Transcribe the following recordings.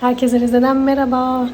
Herkese Rize'den merhaba.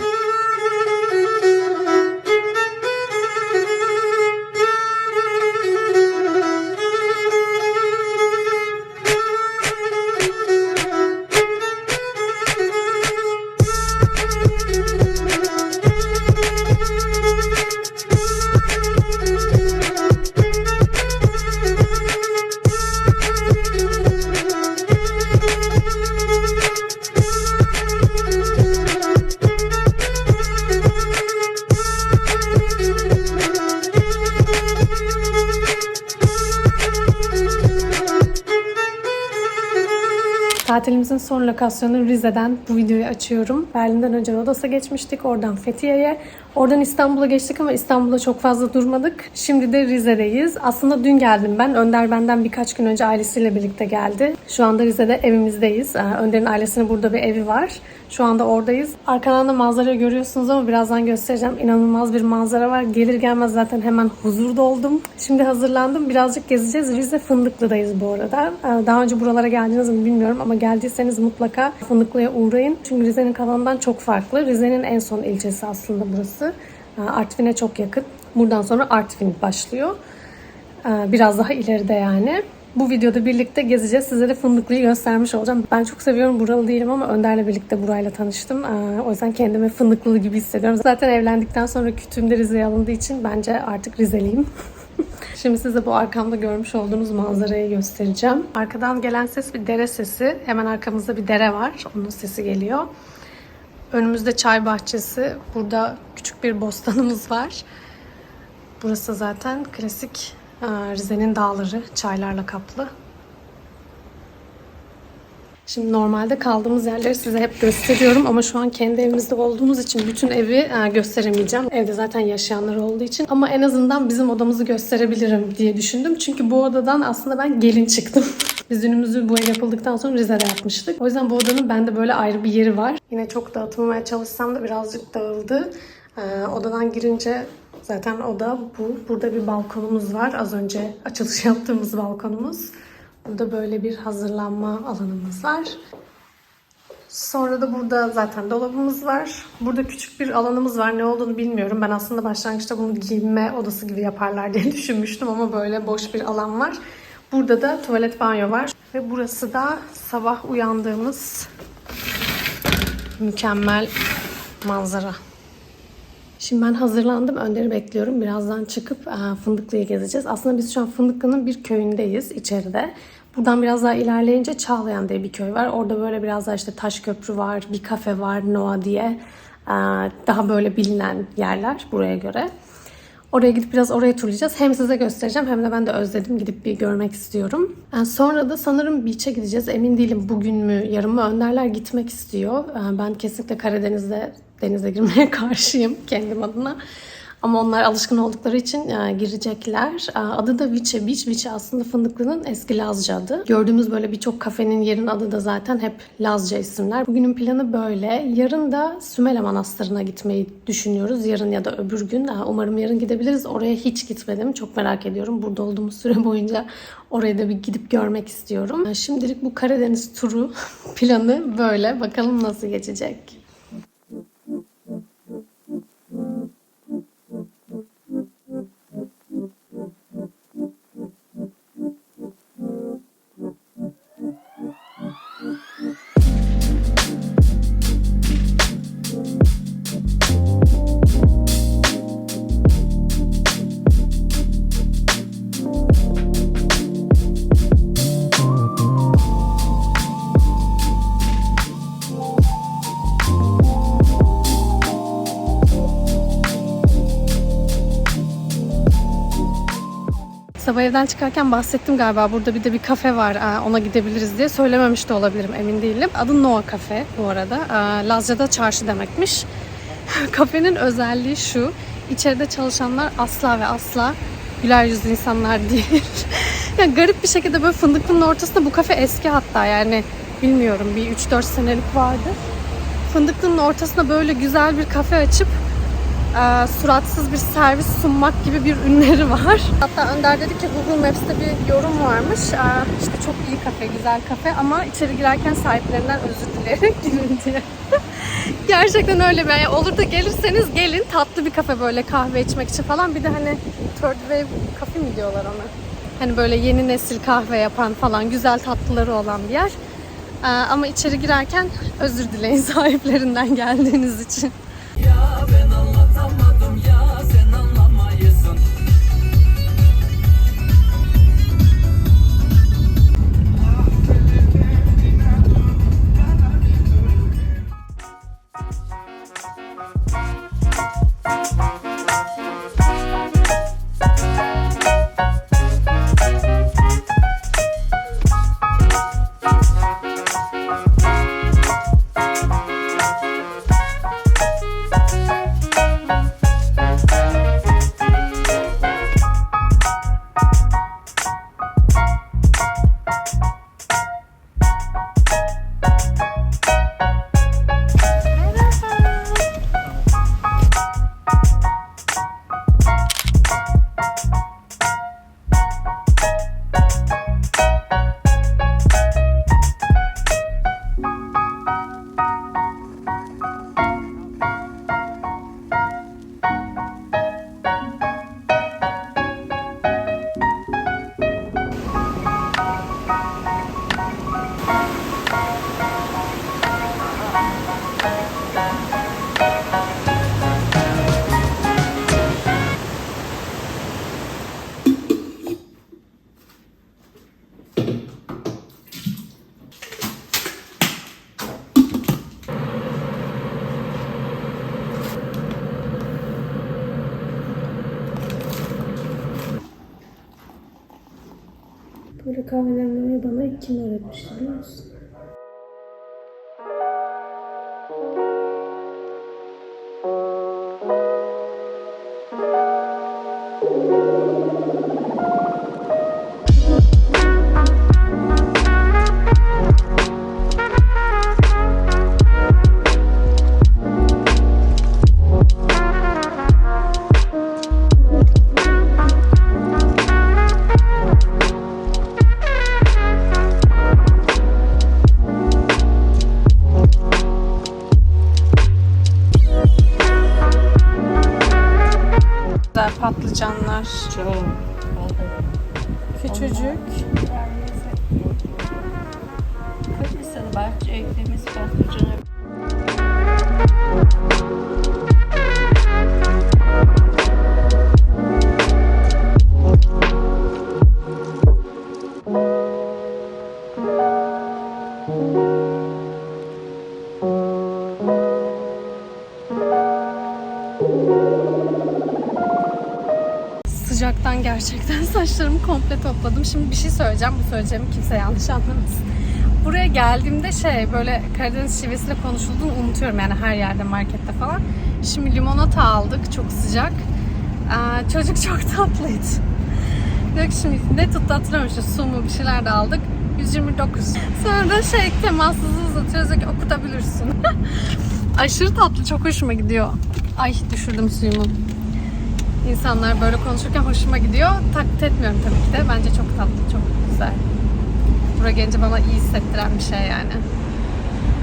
Tatilimizin son lokasyonu Rize'den bu videoyu açıyorum. Berlin'den önce Rodos'a geçmiştik. Oradan Fethiye'ye. Oradan İstanbul'a geçtik ama İstanbul'da çok fazla durmadık. Şimdi de Rize'deyiz. Aslında dün geldim ben. Önder benden birkaç gün önce ailesiyle birlikte geldi. Şu anda Rize'de evimizdeyiz. Ee, Önder'in ailesinin burada bir evi var. Şu anda oradayız. Arkadan da manzarayı görüyorsunuz ama birazdan göstereceğim. İnanılmaz bir manzara var. Gelir gelmez zaten hemen huzur doldum. Şimdi hazırlandım. Birazcık gezeceğiz. Rize Fındıklı'dayız bu arada. Ee, Daha önce buralara geldiniz mi bilmiyorum ama geldiyseniz mutlaka Fındıklı'ya uğrayın. Çünkü Rize'nin kalanından çok farklı. Rize'nin en son ilçesi aslında burası. Ee, Artvin'e çok yakın. Buradan sonra Artvin başlıyor. Ee, Biraz daha ileride yani. Bu videoda birlikte gezeceğiz. Size de Fındıklı'yı göstermiş olacağım. Ben çok seviyorum. Buralı değilim ama Önder'le birlikte burayla tanıştım. Ee, O yüzden kendimi Fındıklı gibi hissediyorum. Zaten evlendikten sonra kütüğüm de Rize'ye alındığı için bence artık Rizeliyim. Şimdi size bu arkamda görmüş olduğunuz manzarayı göstereceğim. Arkadan gelen ses bir dere sesi. Hemen arkamızda bir dere var. Onun sesi geliyor. Önümüzde çay bahçesi. Burada küçük bir bostanımız var. Burası zaten klasik e, Rize'nin dağları çaylarla kaplı. Şimdi normalde kaldığımız yerleri size hep gösteriyorum ama şu an kendi evimizde olduğumuz için bütün evi e, gösteremeyeceğim. Evde zaten yaşayanlar olduğu için ama en azından bizim odamızı gösterebilirim diye düşündüm. Çünkü bu odadan aslında ben gelin çıktım. Biz ünümüzü bu ev yapıldıktan sonra Rize'de yapmıştık. O yüzden bu odanın bende böyle ayrı bir yeri var. Yine çok dağıtmamaya çalışsam da birazcık dağıldı. E, odadan girince zaten oda bu. Burada bir balkonumuz var. Az önce açılış yaptığımız balkonumuz. Burada böyle bir hazırlanma alanımız var. Sonra da burada zaten dolabımız var. Burada küçük bir alanımız var. Ne olduğunu bilmiyorum. Ben aslında başlangıçta bunu giyinme odası gibi yaparlar diye düşünmüştüm ama böyle boş bir alan var. Burada da tuvalet banyo var. Ve burası da sabah uyandığımız mükemmel manzara. Şimdi ben hazırlandım. Önder'i bekliyorum. Birazdan çıkıp Fındıklı'yı gezeceğiz. Aslında biz şu an Fındıklı'nın bir köyündeyiz içeride. Buradan biraz daha ilerleyince Çağlayan diye bir köy var. Orada böyle biraz daha işte taş köprü var, bir kafe var, Noa diye. Daha böyle bilinen yerler buraya göre. Oraya gidip biraz oraya turlayacağız. Hem size göstereceğim hem de ben de özledim. Gidip bir görmek istiyorum. Yani sonra da sanırım beach'e gideceğiz. Emin değilim bugün mü yarın mı Önderler gitmek istiyor. Ben kesinlikle Karadeniz'de denize girmeye karşıyım kendim adına. Ama onlar alışkın oldukları için e, girecekler. E, adı da Viçe Beach. Viçe aslında Fındıklı'nın eski Lazca adı. Gördüğümüz böyle birçok kafenin yerin adı da zaten hep Lazca isimler. Bugünün planı böyle. Yarın da Sümele Manastırı'na gitmeyi düşünüyoruz. Yarın ya da öbür gün. Umarım yarın gidebiliriz. Oraya hiç gitmedim. Çok merak ediyorum. Burada olduğumuz süre boyunca oraya da bir gidip görmek istiyorum. E, şimdilik bu Karadeniz turu planı böyle. Bakalım nasıl geçecek. Sabah evden çıkarken bahsettim galiba. Burada bir de bir kafe var. Aa, Ona gidebiliriz diye. Söylememiş de olabilirim emin değilim. Adı Noa Cafe bu arada. Aa, Lazca'da çarşı demekmiş. Kafenin özelliği şu. İçeride çalışanlar asla ve asla güler yüzlü insanlar değil. yani garip bir şekilde böyle fındıklının ortasında bu kafe eski hatta yani bilmiyorum bir 3-4 senelik vardı. Fındıklının ortasında böyle güzel bir kafe açıp e, suratsız bir servis sunmak gibi bir ünleri var. Hatta Önder dedi ki Google Maps'te bir yorum varmış. E, işte çok iyi kafe, güzel kafe ama içeri girerken sahiplerinden özür dileyerek girin diye. Gerçekten öyle bir yani olur da gelirseniz gelin tatlı bir kafe böyle kahve içmek için falan. Bir de hani third wave kafe mi diyorlar ona? Hani böyle yeni nesil kahve yapan falan güzel tatlıları olan bir yer. Ee, ama içeri girerken özür dileyin sahiplerinden geldiğiniz için. Ya ben anlatamadım ya sen anlamayısın Böyle kahve demlemeyi bana kim öğretmişti biliyor musun? Sıcaktan gerçekten saçlarımı komple topladım. Şimdi bir şey söyleyeceğim. Bu söyleyeceğimi kimse yanlış anlamasın. Buraya geldiğimde şey böyle Karadeniz şivesiyle konuşulduğunu unutuyorum yani her yerde markette falan. Şimdi limonata aldık çok sıcak. Aa, çocuk çok tatlıydı. Diyor şimdi ne tuttu hatırlamıyorum su mu bir şeyler de aldık. 129. Sonra da şey temassızı uzatıyoruz ki okutabilirsin. Aşırı tatlı çok hoşuma gidiyor. Ay düşürdüm suyumu. İnsanlar böyle konuşurken hoşuma gidiyor. Taklit etmiyorum tabii ki de. Bence çok tatlı, çok güzel. Buraya gelince bana iyi hissettiren bir şey yani.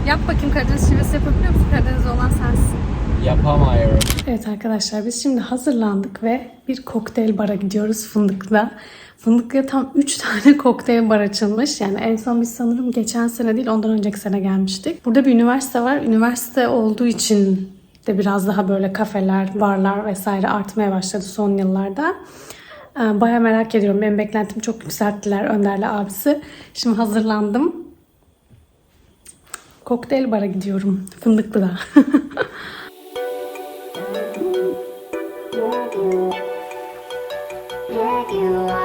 Yap bakayım Karadeniz şivesi yapabiliyor musun? Karadeniz olan sensin. Yapamıyorum Evet arkadaşlar biz şimdi hazırlandık ve bir kokteyl bara gidiyoruz Fındık'ta. Fındık'ta tam 3 tane kokteyl bar açılmış. Yani en son biz sanırım geçen sene değil ondan önceki sene gelmiştik. Burada bir üniversite var. Üniversite olduğu için de biraz daha böyle kafeler, barlar vesaire artmaya başladı son yıllarda. Ee, Baya merak ediyorum. Benim beklentimi çok yükselttiler Önder'le abisi. Şimdi hazırlandım. Kokteyl bara gidiyorum. Fındıklı'da. Get you off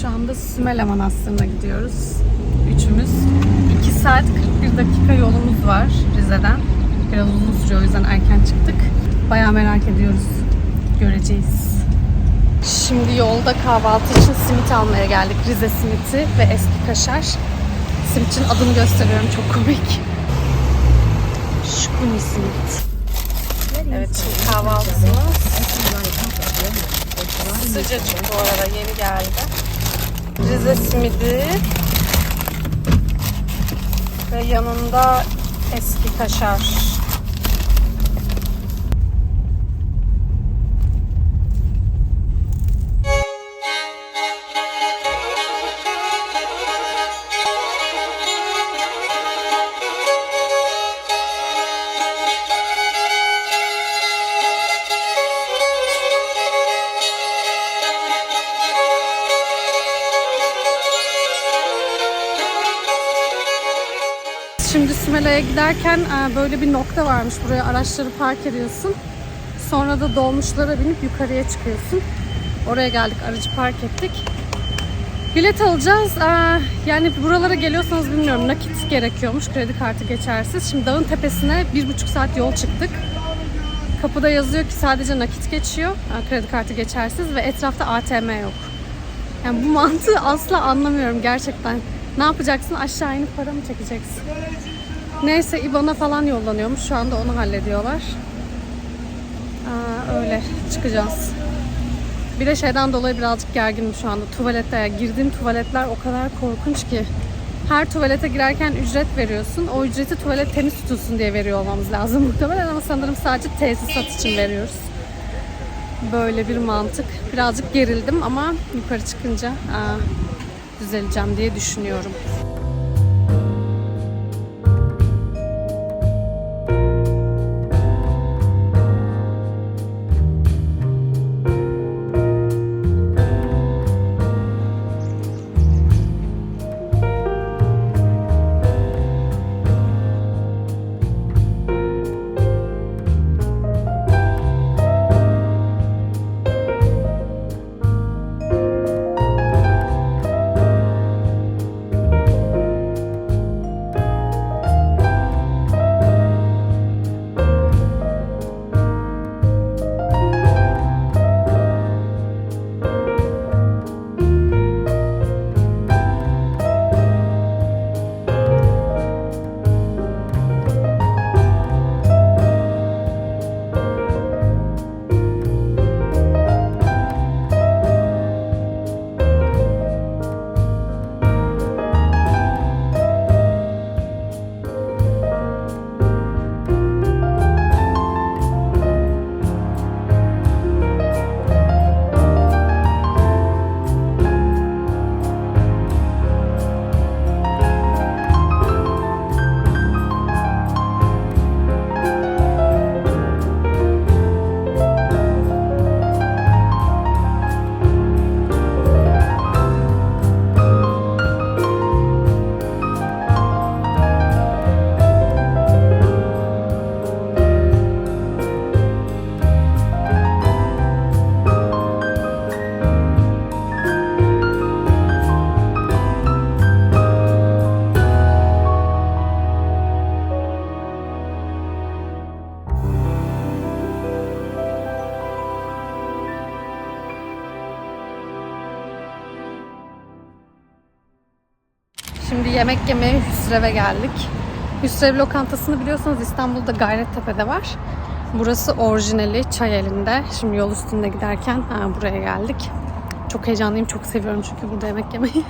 Şu anda Sümele Manastırı'na gidiyoruz. Üçümüz. saat 41 dakika yolumuz var Rize'den. Biraz uzun sürüyor o yüzden erken çıktık. Bayağı merak ediyoruz. Göreceğiz. Şimdi yolda kahvaltı için simit almaya geldik. Rize simiti ve eski kaşar. Simitçinin adını gösteriyorum çok komik. Şukuni simit. Evet şimdi kahvaltımız sıcacık bu arada yeni geldi. Rize simidi ve yanında eski kaşar. Giderken e, böyle bir nokta varmış. Buraya araçları park ediyorsun. Sonra da dolmuşlara binip yukarıya çıkıyorsun. Oraya geldik, aracı park ettik. Bilet alacağız. E, Yani buralara geliyorsanız bilmiyorum nakit gerekiyormuş. Kredi kartı geçersiz. Şimdi dağın tepesine bir buçuk saat yol çıktık. Kapıda yazıyor ki sadece nakit geçiyor. e, Kredi kartı geçersiz ve etrafta ATM yok. Yani bu mantığı asla anlamıyorum gerçekten. Ne yapacaksın? Aşağı inip para mı çekeceksin? Neyse İBAN'a falan yollanıyormuş. Şu anda onu hallediyorlar. Aa, öyle çıkacağız. Bir de şeyden dolayı birazcık gerginim şu anda. Tuvalette ya girdiğim tuvaletler o kadar korkunç ki. Her tuvalete girerken ücret veriyorsun. O ücreti tuvalet temiz tutulsun diye veriyor olmamız lazım muhtemelen ama sanırım sadece tesisat için veriyoruz. Böyle bir mantık. Birazcık gerildim ama yukarı çıkınca aa, düzeleceğim diye düşünüyorum. Yemek yemeye Hüsrev'e geldik. Hüsrev lokantasını biliyorsanız İstanbul'da Gayrettepe'de var. Burası orijinali çay elinde. Şimdi yol üstünde giderken ha, buraya geldik. Çok heyecanlıyım, çok seviyorum çünkü burada yemek yemeyi.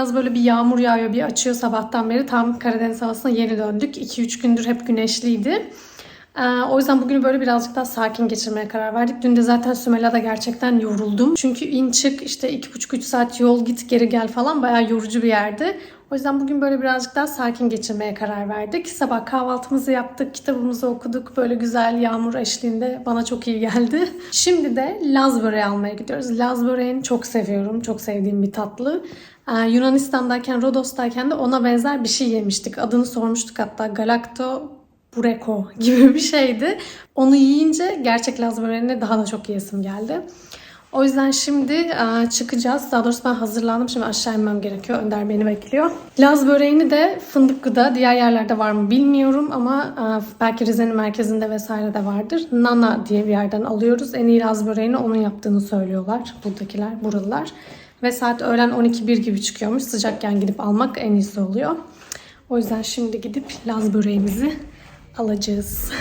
Biraz böyle bir yağmur yağıyor, bir açıyor sabahtan beri. Tam Karadeniz havasına yeni döndük. 2-3 gündür hep güneşliydi. Ee, o yüzden bugünü böyle birazcık daha sakin geçirmeye karar verdik. Dün de zaten Sümela'da gerçekten yoruldum. Çünkü in çık işte 2,5-3 saat yol git geri gel falan bayağı yorucu bir yerdi. O yüzden bugün böyle birazcık daha sakin geçirmeye karar verdik. Sabah kahvaltımızı yaptık, kitabımızı okuduk. Böyle güzel yağmur eşliğinde bana çok iyi geldi. Şimdi de Laz böreği almaya gidiyoruz. Laz böreğini çok seviyorum. Çok sevdiğim bir tatlı. Ee, Yunanistan'dayken, Rodos'tayken de ona benzer bir şey yemiştik. Adını sormuştuk hatta. Galacto Bureko gibi bir şeydi. Onu yiyince gerçek Laz böreğini daha da çok yiyesim geldi. O yüzden şimdi e, çıkacağız. Daha doğrusu ben hazırlandım. Şimdi aşağı inmem gerekiyor. Önder beni bekliyor. Laz böreğini de Fındıklı'da diğer yerlerde var mı bilmiyorum ama e, belki Rize'nin merkezinde vesaire de vardır. Nana diye bir yerden alıyoruz. En iyi Laz böreğini onun yaptığını söylüyorlar. Buradakiler, buralılar. Ve saat öğlen 12-1 gibi çıkıyormuş. Sıcakken gidip almak en iyisi oluyor. O yüzden şimdi gidip Laz böreğimizi alacağız.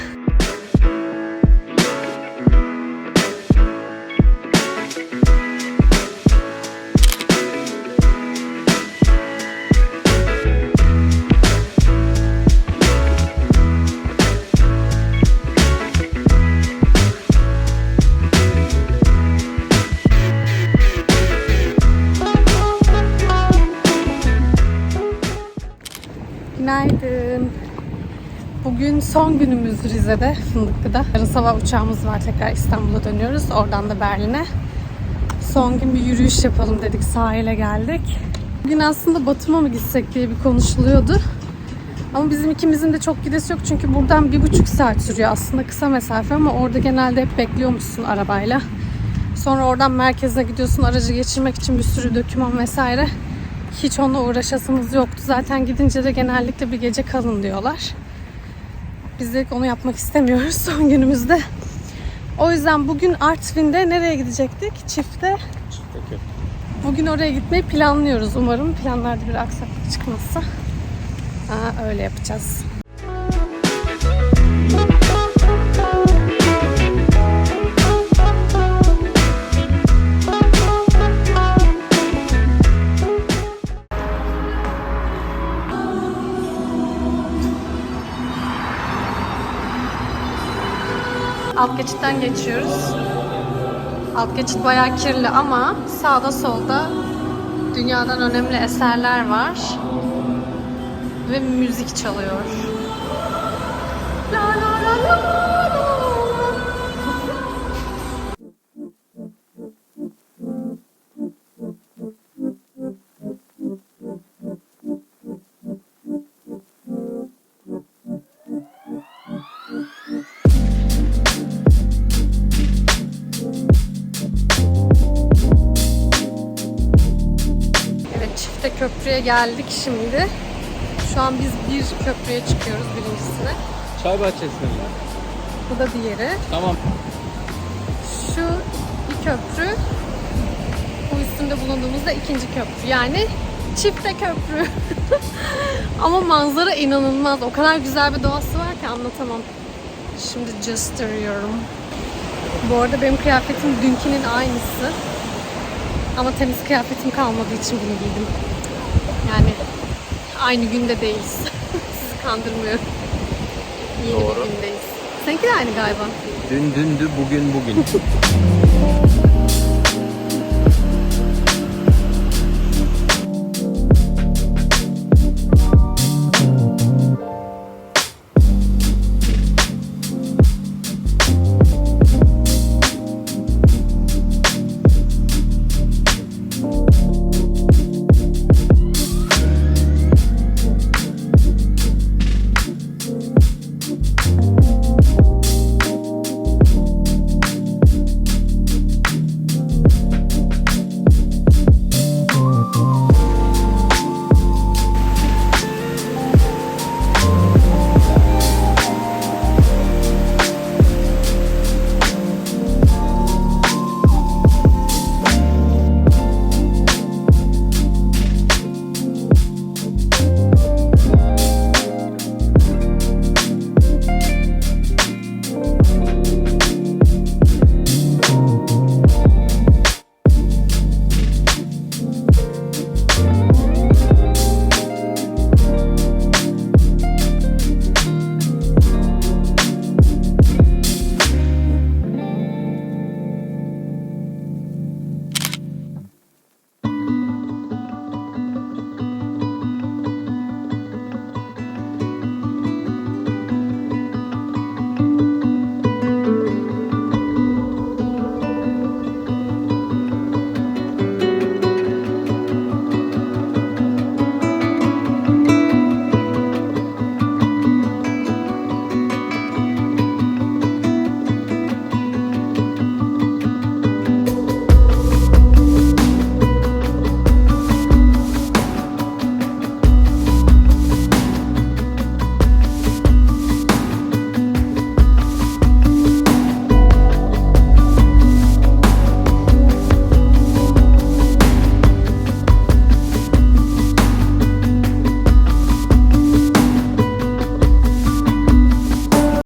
Günaydın. Bugün son günümüz Rize'de, Fındıklı'da. Yarın sabah uçağımız var. Tekrar İstanbul'a dönüyoruz. Oradan da Berlin'e. Son gün bir yürüyüş yapalım dedik. Sahile geldik. Bugün aslında Batum'a mı gitsek diye bir konuşuluyordu. Ama bizim ikimizin de çok gidesi yok. Çünkü buradan bir buçuk saat sürüyor. Aslında kısa mesafe ama orada genelde hep bekliyormuşsun arabayla. Sonra oradan merkeze gidiyorsun aracı geçirmek için bir sürü doküman vesaire. Hiç onunla uğraşasımız yoktu. Zaten gidince de genellikle bir gece kalın diyorlar. Biz de onu yapmak istemiyoruz son günümüzde. O yüzden bugün Artvin'de nereye gidecektik? Çifte. Bugün oraya gitmeyi planlıyoruz. Umarım planlarda bir aksaklık çıkmazsa. Aa, öyle yapacağız. Geçitten geçiyoruz. Alt geçit bayağı kirli ama sağda solda dünyadan önemli eserler var. Ve müzik çalıyor. La la la la köprüye geldik şimdi. Şu an biz bir köprüye çıkıyoruz birincisine. Çay bahçesinde mi? Bu da diğeri. Tamam. Şu bir köprü. Bu üstünde bulunduğumuz da ikinci köprü. Yani çifte köprü. Ama manzara inanılmaz. O kadar güzel bir doğası var ki anlatamam. Şimdi gösteriyorum. Bu arada benim kıyafetim dünkünün aynısı. Ama temiz kıyafetim kalmadığı için bunu giydim. Yani aynı günde değiliz. Sizi kandırmıyorum. Yeni Doğru. bir gündeyiz. Seninki de aynı galiba. Dün dündü bugün bugün.